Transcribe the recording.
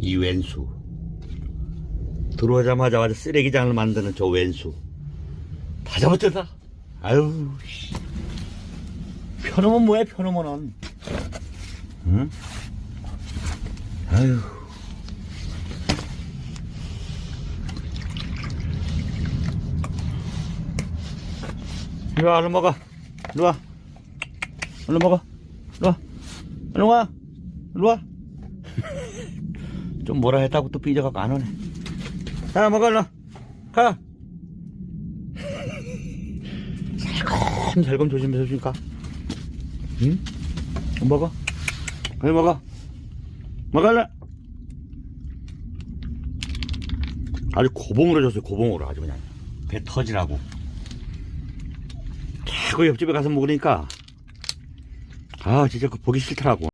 이왼수. 들어오자마자 와서 쓰레기장을 만드는 저 왼수. 다 잡았다 아유 씨. 편하면 뭐야 편하면은? 응? 아유. 이리 와 얼른 먹어. 이리 와. 얼른 먹어. 이리 와. 얼른 와. 이리 와 좀 뭐라 했다고 또 삐져갖고 안 오네. 자, 얼른. 가. 살금, 살금 조심해서 주니까. 응? 먹어. 그래, 먹어. 얼른. 아주 고봉으로 줬어요, 고봉으로. 아주 그냥. 배 터지라고. 자꾸 옆집에 가서 먹으니까. 아, 진짜 그 보기 싫더라고.